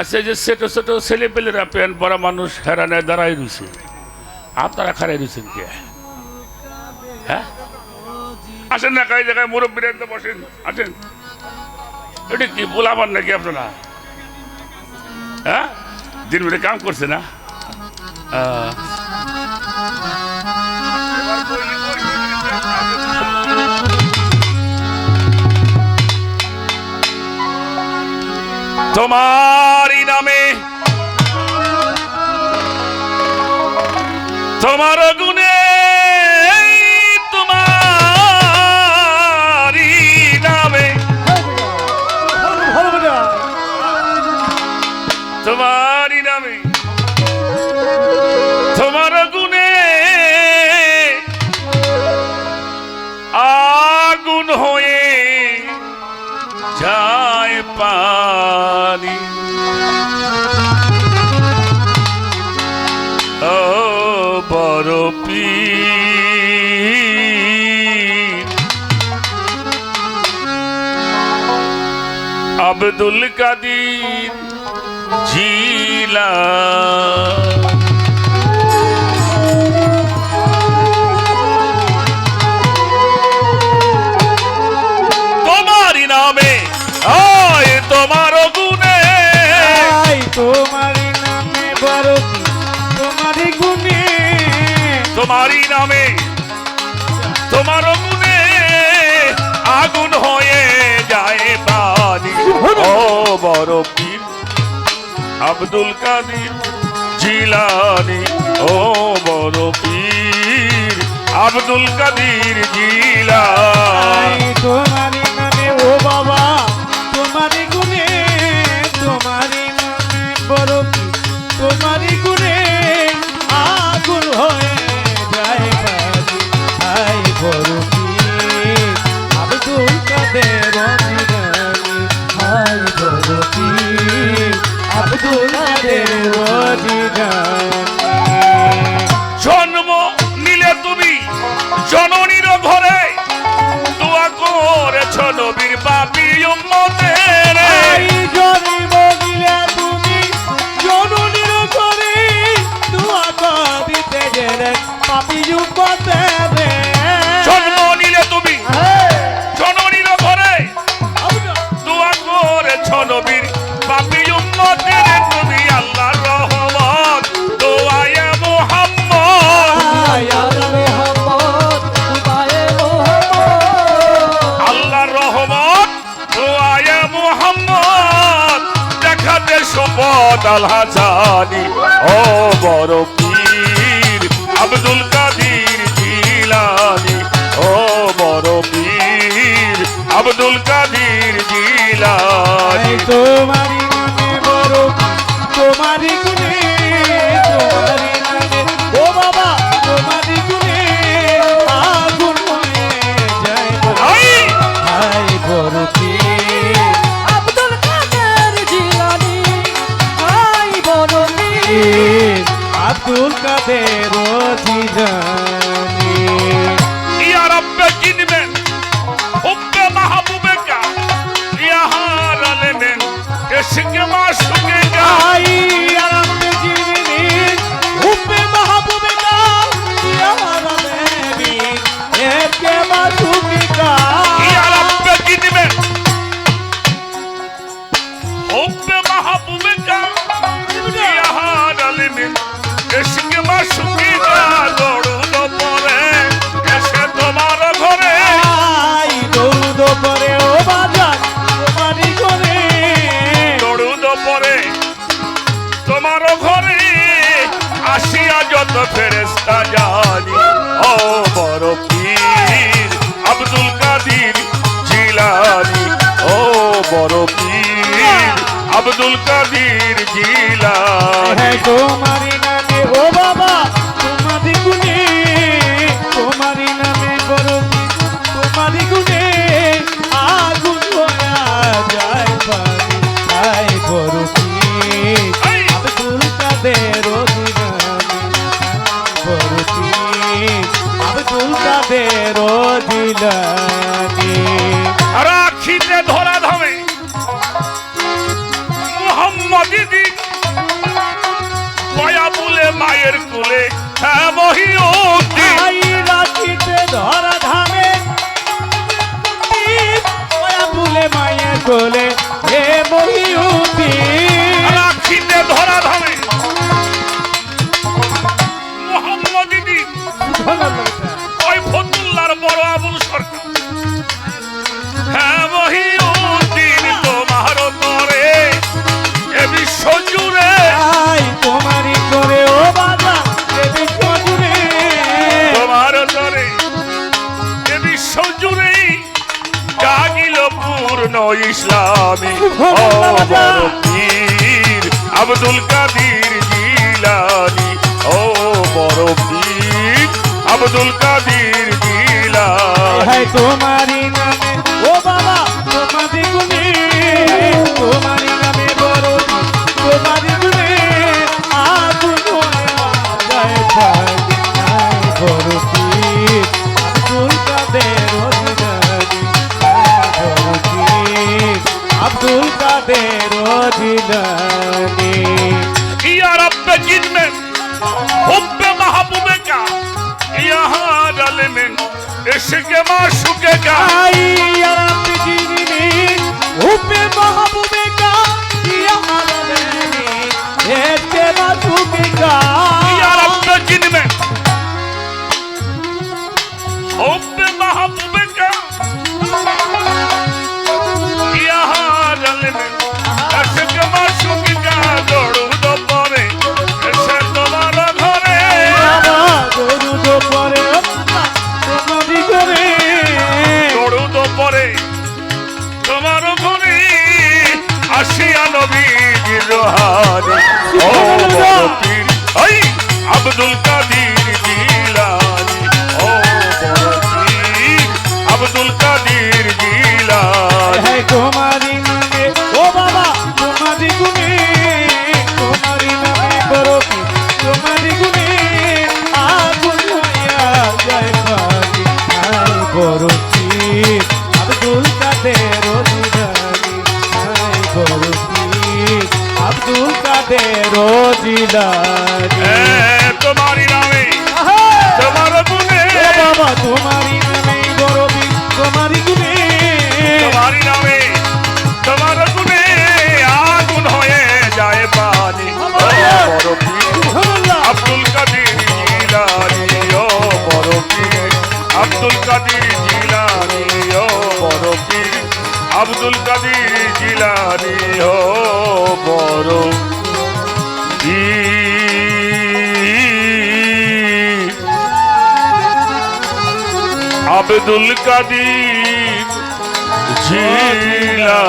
আচ্ছা যে ছোট ছোট ছেলে পেলেরা প্যান্ট পরা মানুষ হেরানে দাঁড়াই রয়েছে। আপনারা খারাই রয়েছেন কে? হ্যাঁ? আসেন না কাই জায়গায় মুরব্বীরা তো বসেন, আসেন। এটা কি বলাবার নাকি আপনারা? হ্যাঁ? দিন কাম করছে না? তোমারই নামে। তোমার গুণে তোমারই নামে। তোমারই নামে। বড় পীর। আব্দুল কাদির জিলা তোমারই নামে, আয় তোমার গুণে। তোমারি নামে বরতি তোমারি গুণে তোমারই নামে তোমার মনে আগুন হয়ে যায় পানি ও বড় পীর আব্দুল কাদির জিলানি। ও বড় পীর আব্দুল কাদির জিলানি। জন্ম নিলে ঘরে। উম্মতের তুমি রহমত। দোয়ায়ে মুহাম্মদ। রহমত দোয়ায়ে মুহাম্মদ। দেখাতে সম্পদ আল হাসানি। ও বড় পীর আব্দুল ফেরেস্তা জানি ও বড় পীর, আব্দুল কাদির জিলানি। ও বড় পীর, আব্দুল কাদির জিলানি। তোমারি কোলে পূর্ণ ইসলামী। পীর আব্দুল কাদির জিলানি। ও বড় পীর আব্দুল কাদির জিলানি। তোমারি নাম আব্দুল কাদের জিলানি ইয়া রব্বে জিনমে হুব্বে মাহবুবে কা ইয়া হাদাল মে ইশকে মাশুকে কা ইয়া রব্বে জিনমে হুব্বে মাহবুবে নবীর রোহারে ও বড় পীর ওই আব্দুল কাদির জিলানি। ও বড় পীর আব্দুল কাদির জিলানি। তেরো জিলা তোমারি আব্দুল কাদির জিলা